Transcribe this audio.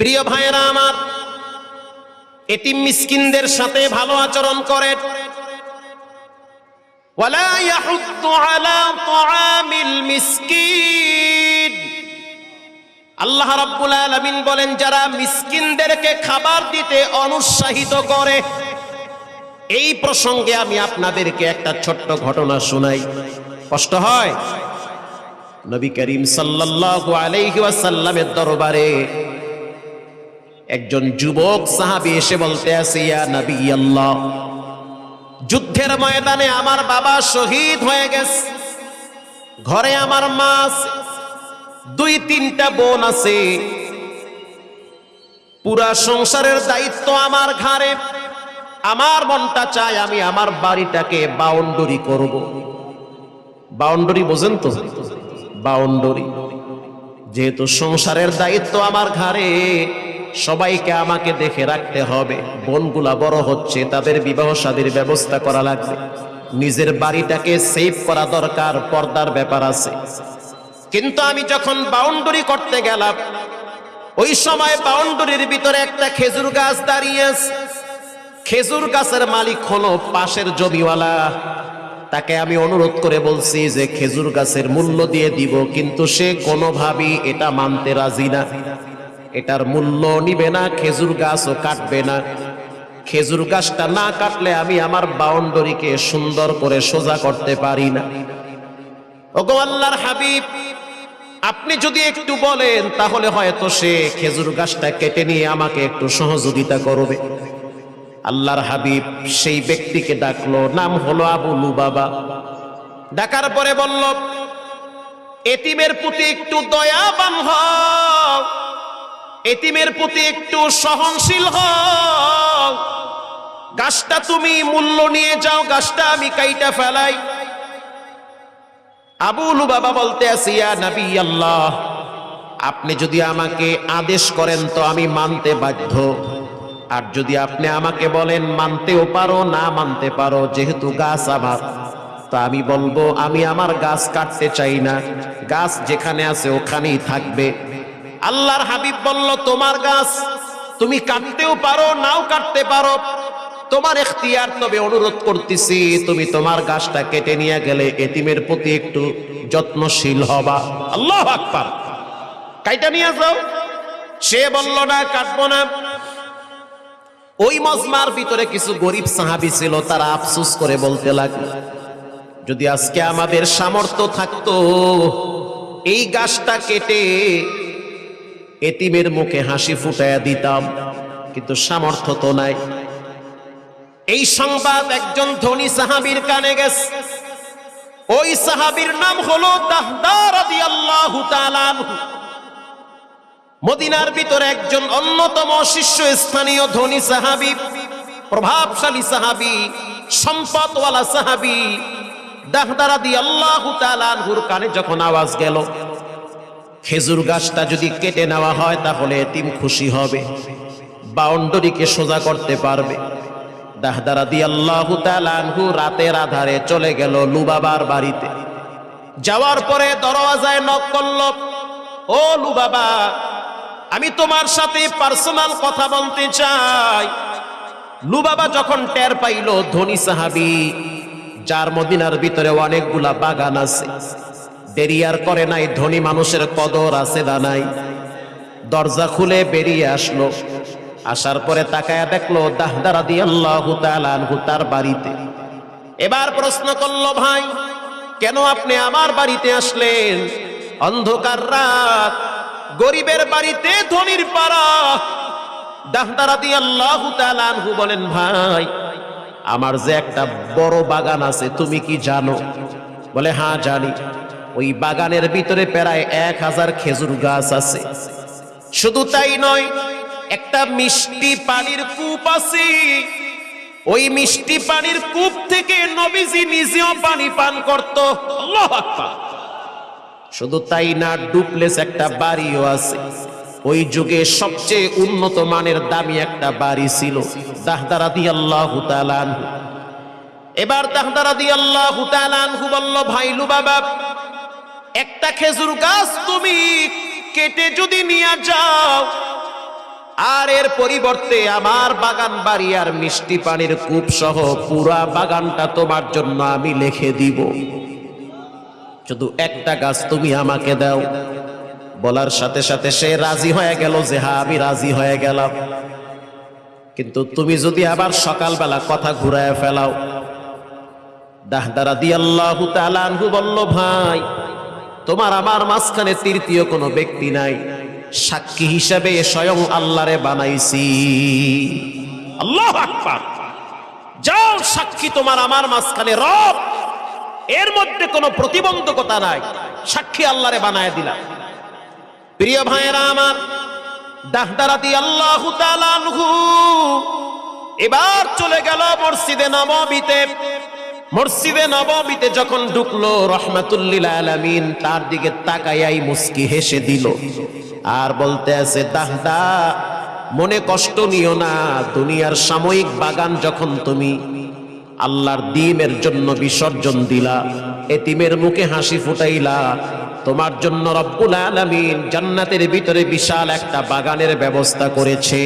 প্রিয় ভাইয়েরা আমার এটি মিসকিনদের সাথে ভালো আচরণ করে। আল্লাহ রাব্বুল আলামিন বলেন, যারা মিসকিনদেরকে খাবার দিতে অনুৎসাহিত করে, এই প্রসঙ্গে আমি আপনাদেরকে একটা ছোট্ট ঘটনা শুনাই। কষ্ট হয়? নবী করিম সাল্লাল্লাহু আলাইহি ওয়াসাল্লামের দরবারে একজন যুবক সাহাবী এসে বলতে আছে, ইয়া নবী আল্লাহ যুদ্ধের ময়দানে আমার বাবা শহীদ হয়ে গেছে। ঘরে আমার মা আছে, দুই তিনটা বোন আছে। পুরা সংসারের দায়িত্ব আমার ঘাড়ে। আমার মনটা চায় আমি আমার বাড়িটাকে বাউন্ডারি করব। বাউন্ডারি বোঝেন তো? বাউন্ডারি। যেহেতু সংসারের দায়িত্ব আমার ঘাড়ে সবাইকে আমাকে দেখে রাখতে হবে। বোনগুলা বড় হচ্ছে, তাদের বিবাহ শাদীর ব্যবস্থা করা লাগবে। নিজের বাড়িটাকে সেভ করা দরকার, পর্দার ব্যাপার আছে। কিন্তু আমি যখন বাউন্ডারি করতে গেলাম, ওই সময় বাউন্ডারির ভিতরে একটা খেজুর গাছ দাঁড়িয়ে। খেজুর গাছের মালিক হলো পাশের জমিওয়ালা। তাকে আমি অনুরোধ করে বলছি যে, খেজুর গাছের মূল্য দিয়ে দিব, কিন্তু সে কোনোভাবেই এটা মানতে রাজি না। এটার মূল্য নিবে না, খেজুর গাছও কাটবে না। খেজুর গাছটা না কাটলে আমি আমার বাউন্ডারিকে সুন্দর করে সোজা করতে পারি না। ওগো আল্লাহর হাবিব, আপনি যদি একটু বলেন, তাহলে হয়তো সে খেজুর গাছটা কেটে নিয়ে আমাকে একটু সহযোগিতা করবে। আল্লাহর হাবিব সেই ব্যক্তিকে ডাকলো, নাম হলো আবু লুবাবা। ডাকার পরে বলল এটিমের প্রতি একটু দয়াবান হও। এতিমের প্রতি একটু সহনশীল হও। গাছটা তুমি মূল্য নিয়ে যাও, গাছটা আমি কাইটা ফেলাই। আবুলু বাবা বলতে আছি, ইয়া নবী আল্লাহ, আপনি যদি আমাকে আদেশ করেন তো আমি মানতে বাধ্য। আর যদি আপনি আমাকে বলেন মানতেও পারো, না মানতে পারো, যেহেতু গাছ আমার, তা আমি বলব, আমি আমার গাছ কাটতে চাই না। গাছ যেখানে আছে ওখানেই থাকবে। আল্লাহর হাবিব বলল, তোমার গাছ তুমি কাটতেও পারো, নাও কাটতে পারো। তোমার এখতিয়ার তবে অনুরোধ করতেছি, তুমি তোমার গাছটা কেটে নিয়ে গেলে এতিমের প্রতি একটু যত্নশীল হবা। আল্লাহ আকবার। কাইটা নিয়ে যাও। সে বলল, না, কাটবো না। ওই মজমার ভিতরে কিছু গরিব সাহাবি ছিল, তারা আফসুস করে বলতে লাগল, যদি আজকে আমাদের সামর্থ্য থাকতো, এই গাছটা কেটে এতিমের মুখে হাসি ফুটাইয়া দিতাম, কিন্তু সামর্থ্য তো নাই। এই সংবাদ একজন ধনী সাহাবীর কানে গেছে। ওই সাহাবীর নাম হলো মদিনার ভিতরে একজন অন্যতম শীর্ষ স্থানীয় ধনী সাহাবী, প্রভাবশালী সাহাবী, সম্পদওয়ালা সাহাবী দাহদার রাদিয়াল্লাহু তাআলা আনহুর কানে যখন আওয়াজ গেল খেজুর গাছটা যদি কেটে নেওয়া হয়, তাহলে এতিম খুশি হবে। বাউন্ডারিকে সোজা করতে পারবে। দাহদারা দি আল্লাহ আনহু রাতের আধারে চলে গেল লুবাবার বাড়িতে। যাওয়ার পরে দরওয়াজায় নক করল, ও লুবাবা, আমি তোমার সাথে পার্সোনাল কথা বলতে চাই। লুবাবা যখন টের পাইল, ধনী সাহাবি, যার মদিনার ভিতরে অনেকগুলা বাগান আছে দেরি আর করে নাই, ধনী মানুষের কদর আছে না নাই। দরজা খুলে বেরিয়ে আসলো। আসার পরে তাকায়া দেখল দাহদারা দিয়ে আল্লাহ তার বাড়িতে। এবার প্রশ্ন করল, ভাই, কেন আপনি আমার বাড়িতে আসলেন? অন্ধকার রাত, গরিবের বাড়িতে ধনির পাড়া। দাহদারা দিয়ে আল্লাহ আনহু বলেন, ভাই, আমার যে একটা বড় বাগান আছে, তুমি কি জানো? বলে হ্যাঁ জানি। ওই বাগানের ভিতরে প্রায় এক হাজার খেজুর গাছ আছে। শুধু তাই নয়, একটা মিষ্টি পানির কূপ আছে। ওই মিষ্টি পানির কূপ থেকে নবীজি নিজেও পানি পান করত। শুধু তাই না, ডুপ্লেস একটা বাড়িও আছে। ওই যুগে সবচেয়ে উন্নত মানের দামি একটা বাড়ি ছিল দাহদারা দি আল্লাহ এবার দাহদারা দি আল্লাহ বলল, ভাইলু বাবা একটা খেজুর গাছ তুমি কেটে যদি নিয়ে যাও, আর এর পরিবর্তে আমার বাগান বাড়ি আর মিষ্টি পানির কূপ সহ পুরা বাগানটা তোমার জন্য আমি লিখে দিব। শুধু একটা গাছ তুমি আমাকে দাও। বলার সাথে সাথে সে রাজি হয়ে গেল যে হ্যাঁ আমি রাজি হয়ে গেলাম। কিন্তু তুমি যদি আবার সকালবেলা কথা ঘুরায় ফেলাও, দাহদারা দি আল্লাহ তালানহু বলল, ভাই তোমার আমার মাঝখানে তৃতীয় কোনো ব্যক্তি নাই। সাক্ষী হিসাবে স্বয়ং আল্লাহরে বানাইছি। আল্লাহ যাও সাক্ষী তোমার আমার মাঝখানে রব। এর মধ্যে কোনো প্রতিবন্ধকতা নাই। সাক্ষী আল্লাহরে বানায় দিলাম প্রিয় ভাইয়েরা আমার দাহদারাতি আল্লাহ এবার চলে গেল মসজিদে নবমীতে। মসজিদে নবমীতে যখন ঢুকলো, রহমাতুল্লিল আলামিন তার দিকে তাকাইয়াই মুস্কি হেসে দিল। আর বলতে আছে দাহদা মনে কষ্ট নিও না, দুনিয়ার সাময়িক বাগান যখন তুমি আল্লাহর দিনের জন্য বিসর্জন দিলা, এতিমের মুখে হাসি ফুটাইলা, তোমার জন্য রব্বুল আলামিন জান্নাতের ভিতরে বিশাল একটা বাগানের ব্যবস্থা করেছে।